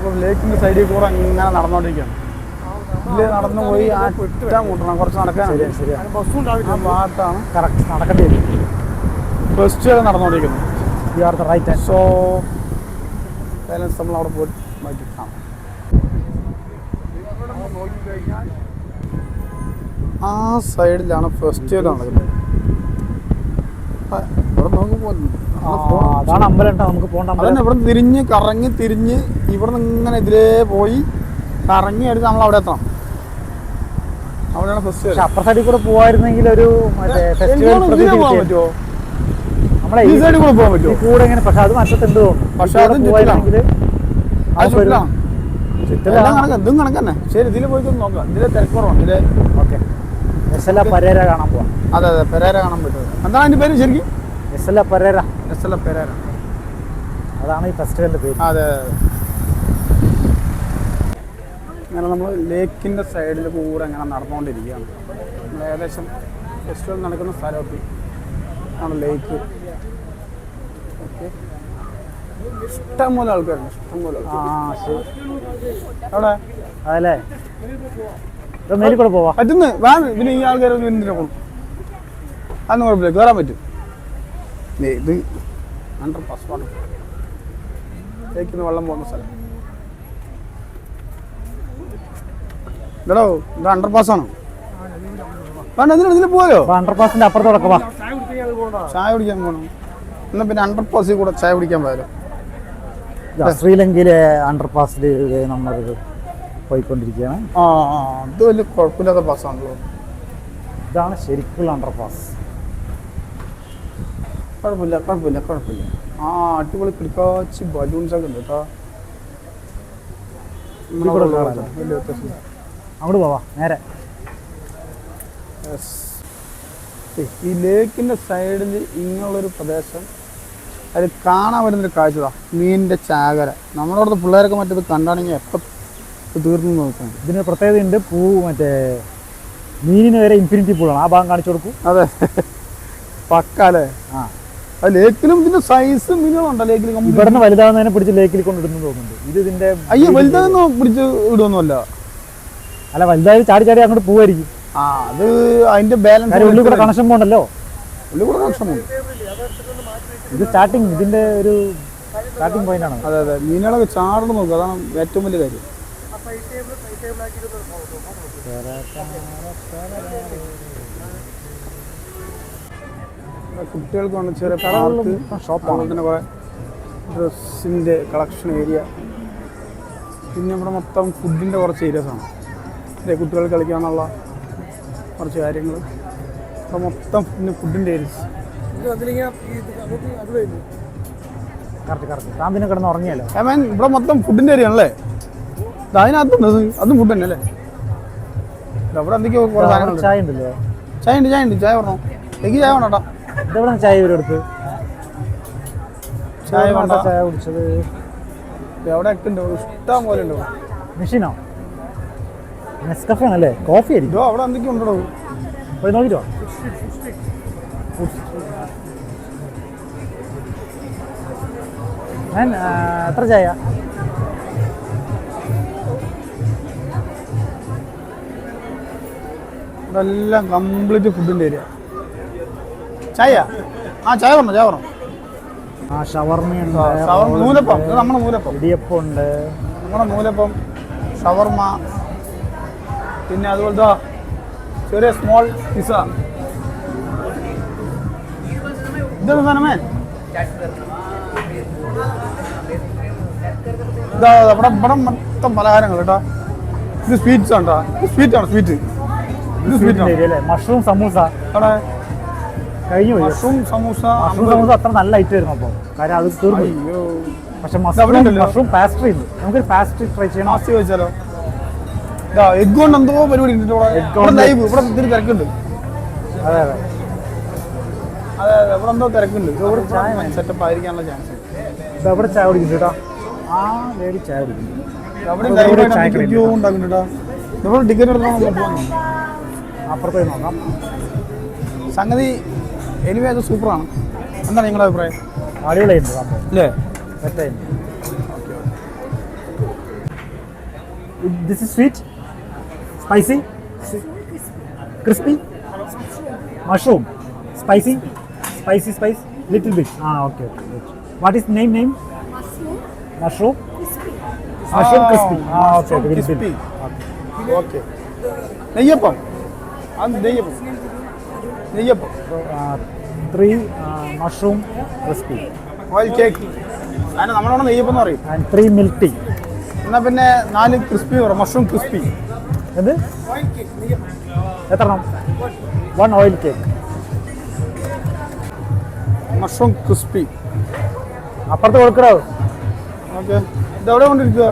ഇപ്പോൾ ലേക്കിന്റെ സൈഡിൽ കൂടെ ഇങ്ങനെ നടന്നുകൊണ്ടിരിക്കുകയാണ് ഇതിൽ നടന്നു പോയി ആ കുറ്റം കൂട്ടണം. കുറച്ച് നടക്കാനുണ്ട് ആ ഭാഗത്താണ് കറക്റ്റ് നടക്കേണ്ടി വരും ഫസ്റ്റ് വരെ നടന്നുകൊണ്ടിരിക്കുന്നത് you are the right so balance നമ്മൾ അവിടെ പോയി മാറ്റി കാണാം ആ സൈഡിലാണ് ഫെസ്റ്റിവൽ നടക്കുന്നത്. അവിടെ നോക്കുമ്പോൾ അതാണ് അമ്പലം കേട്ടോ നമുക്ക് പോകണ്ട അമ്പലം. ഇവിടെ തിരിഞ്ഞ് കറങ്ങി തിരിഞ്ഞ് ഇവിടെ നിന്ന് ഇങ്ങനെ ഇതിലേ പോയി കറങ്ങി എടുത്ത് നമ്മൾ അവിടെ എത്തണം. അവിടെയാണ് ഫെസ്റ്റിവൽ പക്ഷെ അപ്പുറ സൈഡിൽ കൂടെ പോവായിരുന്നെങ്കിൽ ഒരു മറ്റേ ഫെസ്റ്റിവൽ പ്രതീതി പോകാൻ പറ്റുമോ? നമ്മളെ ഈ സൈഡിൽ കൂടെ പോകാൻ പറ്റുമോ? കൂടെ ഇങ്ങനെ പക്ഷെ അത് മറ്റത്തുണ്ട് തോന്നുന്നു. പക്ഷെ പോവായിരുന്നെങ്കിൽ അത് കണക്ക് ശരി ഇതിൽ നോക്കാം. ഇതിലെ തിരക്കുറവാണ്. ഇതിലെ ഓക്കെ. എസ് എൽ കാണാൻ പോവാം. അതെ അതെ പെരേര കാണാൻ പറ്റും. എന്താണ് അതിന്റെ പേര് ശരിക്കും? പരേര. എസ് പെരേര? അതാണ് ഈ ഫെസ്റ്റിവലിന്റെ പേര്. അതെ അങ്ങനെ നമ്മൾ ലേക്കിന്റെ സൈഡിൽ കൂടെ അങ്ങനെ നടന്നുകൊണ്ടിരിക്കുകയാണ്. നമ്മൾ ഏകദേശം ഫെസ്റ്റിവൽ നടക്കുന്ന സ്ഥലമൊക്കെ ആണ് ലേക്ക്. ഓക്കെ. ഇഷ്ടംപോലെ ആൾക്കാരുണ്ട് ഇഷ്ടംപോലെ ആ ശരി. അവിടെ? അതല്ലേ? മേലിൽ പോവാ. പറ്റുന്നു വേണം പിന്നെ ഈ ആൾക്കാരൊന്നും എന്തിനാ പോകും അതൊന്നും കുഴപ്പമില്ല കയറാൻ പറ്റും. ഇത് അണ്ടർ പാസ് വാട്ടർ ലേക്കിന്ന് വെള്ളം പോകുന്ന സ്ഥലം. ഇതടോ ഇത് അണ്ടർ പാസ് ആണോ? വേണ്ട ഇതിന് പോയോ അപ്പൊ അണ്ടർ പാസിന്റെ അപ്പുറത്തോടൊക്കെ വാ. ചായ കുടിക്കാൻ പോകണം എന്നാ പിന്നെ അണ്ടർ പാസിൽ കൂടെ ചായ കുടിക്കാൻ പോയാലോ? ശ്രീലങ്കയിലെ അണ്ടർ പാസിൽ നമ്മൾ പോയിക്കൊണ്ടിരിക്കുകയാണ്. ആ അത് വലിയ കുഴപ്പമില്ലാത്ത പാസ്സാണല്ലോ ഇതാണ് ശരിക്കുള്ള അണ്ടർ പാസ് കുഴപ്പമില്ല കുഴപ്പമില്ല കുഴപ്പമില്ല. ആ അടിപൊളി പിടിക്കാച്ച് ബലൂൺസ് ഒക്കെ ഉണ്ട് കേട്ടോ. ഇതിൽ വലിയ വ്യത്യാസമില്ല. അങ്ങോട്ട് പോവാ നേരെ. ഈ ലേക്കിന്റെ സൈഡിൽ ഇങ്ങനെയുള്ളൊരു പ്രദേശം അത് കാണാൻ വരുന്നൊരു കാഴ്ചതാ മീനിന്റെ ചാകര. നമ്മുടെ അവിടുത്തെ പിള്ളേരൊക്കെ മറ്റേത് കണ്ടാണെങ്കിൽ എപ്പോൾ തീർന്നു നോക്കണം. ഇതിന് പ്രത്യേകതയുണ്ട് പൂ മറ്റേ മീനിന് വരെ ഇൻഫിനിറ്റി പൂളാണ് ആ ഭാഗം കാണിച്ചു കൊടുക്കും. അതെ. പക്കാലേ ആ. ലേക്കിലും ഇതിന്റെ സൈസ് മീനുകളുണ്ടോ ലേക്കിൽ complete? ഇവിടുന്ന് വലുതാവുന്നതിനെ പിടിച്ച് ലേക്കിൽ കൊണ്ടിടുന്നു തോന്നുന്നുണ്ട്. ഇത് ഇതിന്റെ അയ്യോ വലുതൊന്നും പിടിച്ച് ഇടുവൊന്നുമല്ല. അല്ല വലുതായി ചാടി ചാടി അങ്ങോട്ട് പോവായിരിക്കും. ആ അത് അതിന്റെ ബാലൻസ് ഉള്ളിൽ കൂടെ കണക്ഷൻ പോകണ്ടല്ലോ? ഉള്ളിൽ കൂടെ കണക്ഷനുണ്ട് ഇത് സ്റ്റാർട്ടിങ് ഇതിന്റെ ഒരു സ്റ്റാർട്ടിങ് പോയിന്റ് ആണ് അതെ അതെ. മീനുകളൊക്കെ ചാടണം നോക്കുക അതാണ് ഏറ്റവും വലിയ കാര്യം. ഇവിടെ കുട്ടികൾക്ക് വന്ന ചെറിയ പാർക്ക് ഷോപ്പാണ്. അങ്ങനെ തന്നെ കുറേ ഡ്രസ്സിന്റെ കളക്ഷൻ ഏരിയ. പിന്നെ ഇവിടെ മൊത്തം ഫുഡിന്റെ കുറച്ച് ഏരിയസ് ആണ്. അതെ കുട്ടികൾ കളിക്കാനുള്ള കുറച്ച് കാര്യങ്ങൾ. ഇവിടെ മൊത്തം പിന്നെ ഫുഡിന്റെ ഏരിയസ് കറക്റ്റ് കറക്റ്റ്. താൻ പിന്നെ കിടന്ന് ഉറങ്ങിയല്ലോ ഐ മീൻ ഇവിടെ മൊത്തം ഫുഡിന്റെ ഏരിയ ആണല്ലേ? അതിനകത്ത് അത് ഫുഡ് തന്നെ അല്ലേ ഇവിടെ അവിടെ എന്തൊക്കെയോ ചായ ഉണ്ടല്ലോ. ചായ ഉണ്ട് ചായ ഉണ്ട്. ചായ പറഞ്ഞോ എനിക്ക് ചായ വേണം കേട്ടോ ഇതെവിടെ ചായ ഇവരെടുത്ത് ചായ വേണ്ട ചായ കുടിച്ചത്. എവിടെ ഉണ്ട് ഇഷ്ടം പോലെ ഉണ്ടോ? മെഷീനോ നെസ്കഫേ ആണല്ലേ? കോഫി ആയിരിക്കും. അവിടെ എന്തൊക്കെയോ ഉണ്ടോ? പോയി നോക്കിട്ടോ. ഞാൻ എത്ര ചായ? ഇവിടെ എല്ലാം കംപ്ലീറ്റ് ഫുഡിന്റെ ഏരിയ. ചായ? ആ ചായ പറഞ്ഞോ ചായ പറഞ്ഞോ ആ ഷവർമയുണ്ട് ഷവർമ നൂലപ്പം. ഇത് നമ്മുടെ നൂലപ്പം. ഇടിയപ്പം ഉണ്ട് നമ്മുടെ നൂലപ്പം ഷവർമ പിന്നെ അതുപോലത്തെ ചെറിയ സ്മോൾ പിസ ഇതെന്ത് സാധനമേ ഇതാ ഇവിടെ ഇവിടെ മൊത്തം പലഹാരങ്ങൾ കേട്ടോ. ഇത് സ്വീറ്റ്സ് ആണ് കേട്ടോ സ്വീറ്റ് ആണ് സ്വീറ്റ് ഇത് സ്വീറ്റ് ആണ്. മഷ്റൂം സമൂസ അവിടെ കഴിഞ്ഞു പോയി. മഷ്റൂം സമൂസ മഷ്റൂം സമൂസ അത്ര നല്ല ഐറ്റം ആയിരുന്നു അപ്പോൾ. കാര്യം അത് തീർന്നു പക്ഷെ മഷ്റൂം. മഷ്റൂം പാസ്ട്രി ഉണ്ട് നമുക്കൊരു പാസ്ട്രി ട്രൈ ചെയ്യണം. മാസ്തി ചോദിച്ചാലോ എഗ് കൊണ്ട് എന്തോ പരിപാടി ഉണ്ട് ഇവിടെ. ലൈവ് ഇവിടെ ഒത്തിരി തിരക്കുണ്ട്. അതെ അതെ. അതെ അതെ. ഇവിടെ എന്തോ തിരക്കുണ്ട്. ഇവിടെ ചായ സെറ്റപ്പ് ആയിരിക്കാനുള്ള ചാൻസ് ഇത് അവിടെ ചായ കുടിക്കുന്നു കേട്ടോ. ആ ലേഡി ചായ കുടിക്കുന്നു. അവിടെ ഇവിടെ ക്യൂ ഉണ്ടാക്കുന്നുണ്ട് ഇവിടെ ടിക്കറ്റ് എടുക്കാൻ അപ്പുറത്തേക്ക് നോക്കാം. സംഗതി എനിവേ അത് സൂപ്പറാണ്. എന്താണ് നിങ്ങളുടെ അഭിപ്രായം? അടിപൊളിയുണ്ട് സംഭവം അല്ലേ? സെറ്റായിരുന്നു this is sweet spicy crispy mushroom spicy spicy spice little bit ah okay what is name name mushroom mushroom crispy ah okay. Okay neyyappam. അത് neyyappam. Neyyappam three mushroom recipe. Oil cake അതിന് നമ്മളോട് നെയ്യപ്പം എന്ന് പറയും. And three milk tea എന്നാൽ പിന്നെ നാല് crispy mushroom crispy എന്ത്? എത്ര one oil cake mushroom crispy അപ്പുറത്ത് കൊടുക്കണോ ഓക്കെ. ഇതെവിടെ കൊണ്ടിരിക്കുക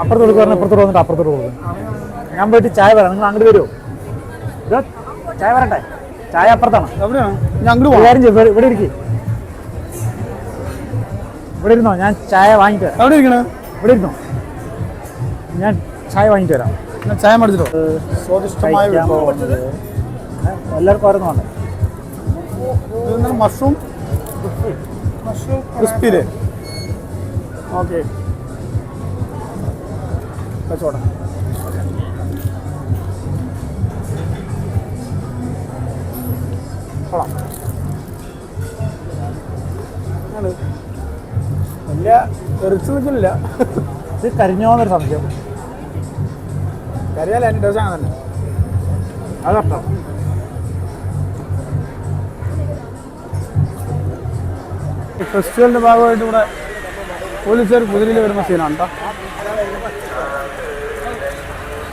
അപ്പുറത്ത് കൊടുക്കുക ഇപ്പുറത്തോട്ട് വന്നിട്ട് അപ്പുറത്തോട്ട് കൊടുക്കും. ഞാൻ പോയിട്ട് ചായ വരാം. നിങ്ങൾ അങ്ങോട്ട് വരുമോ ചായ വരട്ടെ? ചായ അപ്പുറത്താണ്. എവിടെയാണ് ഇവിടെ ഇരിക്കും. ഇവിടെ ഇരുന്നോ? ഞാൻ ചായ വാങ്ങിട്ട് എവിടെ ഇരിക്കണ? ഇവിടെ ഇരുന്നോ? ഞാൻ ചായ വാങ്ങിട്ട് വരാം. ഞാൻ ചായ മടിച്ചിട്ടോ? സ്വാദിഷ്ടമായ എല്ലാവർക്കും ഓരോന്ന് വേണ്ടേ? മഷ്റൂം മഷ്റൂം ക്രിസ്പി അല്ലേ ഓക്കെ. കച്ചവടം കൊള്ളാം. വലിയ എറിച്ച് നിൽക്കുന്നില്ല ഇത് കരിഞ്ഞോന്നൊരു സംശയം. കരിയാലേ എന്റെ ദിവസം അങ്ങനെ തന്നെ അതർത്ഥം ഈ ഫെസ്റ്റിവലിന്റെ ഭാഗമായിട്ട് ഇവിടെ പോലീസുകാർ കുതിരയിൽ വരുന്ന സീനാണ് കേട്ടോ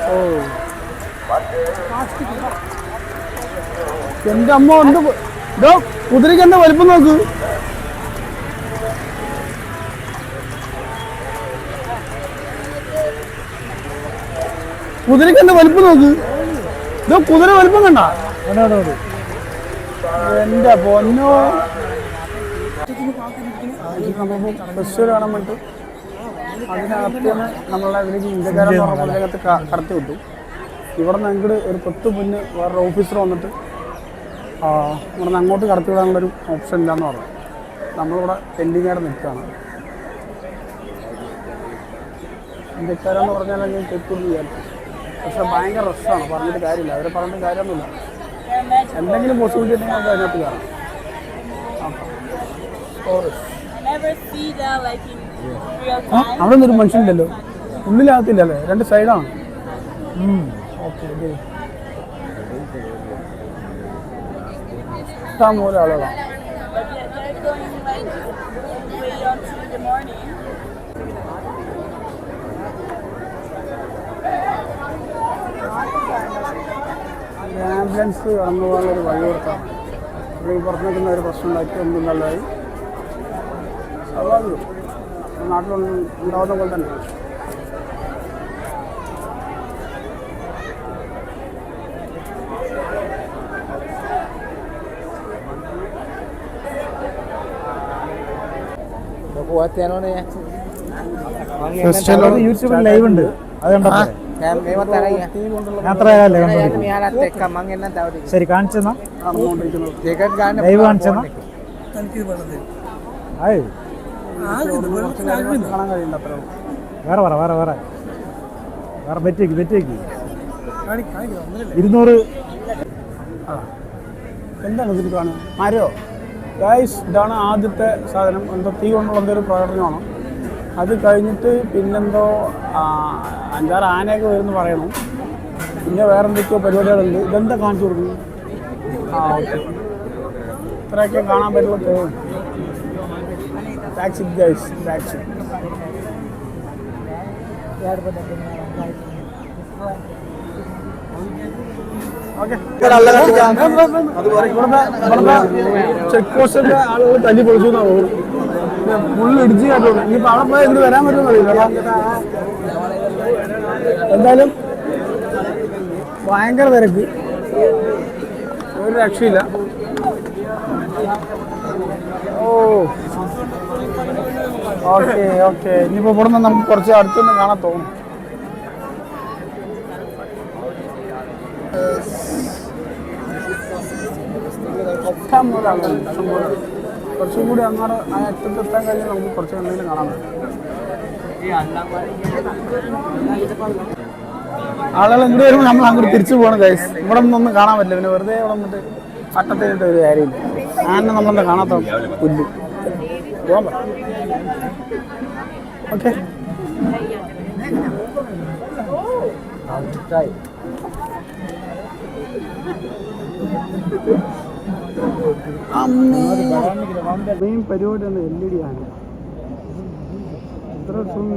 ഓ. എന്റെ അമ്മ ഉണ്ട് ഇതോ കുതിരയ്ക്ക് എന്താ വലിപ്പം നോക്ക്. കുതിരയ്ക്ക് എന്താ വലിപ്പം നോക്ക്. ഇതോ കുതിര വലിപ്പം കണ്ട? എന്റെ പൊന്നോ. കാണാൻ വേണ്ടി അതിനകത്ത് നമ്മളെ അതിലേക്ക് ഇന്ത്യക്കാരെന്ന് പറഞ്ഞ കടത്തി വിട്ടു. ഇവിടെ നിന്ന് അങ്ങോട്ട് ഒരു പത്ത് മുന്നേ വേറൊരു ഓഫീസർ വന്നിട്ട് ഇവിടെ നിന്ന് അങ്ങോട്ട് കടത്തി വിടാനുള്ളൊരു ഓപ്ഷൻ ഇല്ലയെന്ന് പറഞ്ഞു. നമ്മളിവിടെ പെൻഡിങ് ആയിട്ട് നിൽക്കുകയാണ്. ഇന്ത്യക്കാരെന്ന് പറഞ്ഞാൽ ഞാൻ തെറ്റൊന്നും വിചാരിച്ചു പക്ഷെ ഭയങ്കര റഷാണ് പറഞ്ഞിട്ട് കാര്യമില്ല. അവരെ പറഞ്ഞിട്ട് കാര്യമൊന്നുമില്ല. എന്തെങ്കിലും പോസിബിലിറ്റി ഉണ്ടെങ്കിൽ നമുക്ക് അതിനകത്ത് കയറാം. അവിടെ നിന്നൊരു മനുഷ്യനില്ലല്ലോ ഉള്ളിലാകത്തില്ലല്ലേ? രണ്ട് സൈഡാണ് ഓക്കെ ഓക്കെ ഇഷ്ടം പോലെ ആളുകളാണ് But they're, they're going like way until the morning. Ambulance കടന്നു പോകാനുള്ള ഒരു വഴി കൊടുക്കാം. ഇവിടെ പുറത്തേക്കുന്ന ഒരു പ്രശ്നം ഉണ്ടാക്കി ഒന്നും നല്ലതായി. നാട്ടിലൊന്നും ഉണ്ടാകുന്ന പോലെ തന്നെ. അത് യൂട്യൂബിൽ ലൈവ് ഉണ്ട്. അത് കണ്ടോ? ശരി കാണിച്ചെന്നാ? ലൈവ് കാണിച്ചെന്നാ? വേറെ പറ വേറെ വേറെ. വേറെ ബെറ്റ് വെക്ക് ബെറ്റ് വെക്ക് ഇരുന്നൂറ്. എന്താണ് ഇതിൽ കാണുക മരോ? ഗായ്സ് ഇതാണ് ആദ്യത്തെ സാധനം. എന്തോ തീ കൊണ്ടുള്ള എന്തോ ഒരു പ്രകടനമാണ്. അത് കഴിഞ്ഞിട്ട് പിന്നെന്തോ അഞ്ചാറ് ആനയൊക്കെ വരുമെന്ന് പറയണു. പിന്നെ വേറെ എന്തൊക്കെയോ പരിപാടികളുണ്ട്. ഇതെന്താ കാണിച്ചു കൊടുക്കുന്നു ആ ഓക്കെ. ഇത്രയൊക്കെ കാണാൻ പറ്റുള്ളൂ തോന്നുന്നു taxi guys taxi okay check പോസ്റ്റിന്റെ ആളുകൾ തല്ലി പൊളിച്ചു ഫുള്ള് ഇടിച്ച് കേട്ടോളൂ ഇനി അവിടെ പോയാൽ ഇങ്ങോട്ട് വരാൻ പറ്റുമെന്നറിയില്ല എന്തായാലും ഭയങ്കര തിരക്ക്. ഒരു രക്ഷയില്ല. ഓ. Okay okay. ഇനിയിപ്പോൾ ഇവിടെ നിന്ന് നമുക്ക് കുറച്ച് അടുത്തൊന്നും കാണാൻ തോന്നും. ഇഷ്ടം പോലെ ആളുകളുണ്ട്, ഇഷ്ടം. കുറച്ചും കൂടി അങ്ങോട്ട് ആ അറ്റത്തെത്താൻ കഴിഞ്ഞാൽ നമുക്ക് കുറച്ച് എന്തെങ്കിലും കാണാൻ പറ്റും. ആളുകൾ ഇങ്ങോട്ട് വരുമ്പോൾ നമ്മൾ അങ്ങോട്ട് തിരിച്ചു പോകണം ഗൈസ് ഇവിടെ ഒന്നും കാണാൻ പറ്റില്ല. പിന്നെ വെറുതെ ഇവിടെ വന്നിട്ട് പട്ടത്തിനിട്ട് ഒരു കാര്യമില്ല. ആനെ നമ്മളെന്താ കാണാത്ത പുല്ല്. പോകാൻ പറ. ഓക്കെ മെയിൻ പരിപാടിയാണ് എൽ ഇ ഡി ആണ്. എത്ര ദിവസം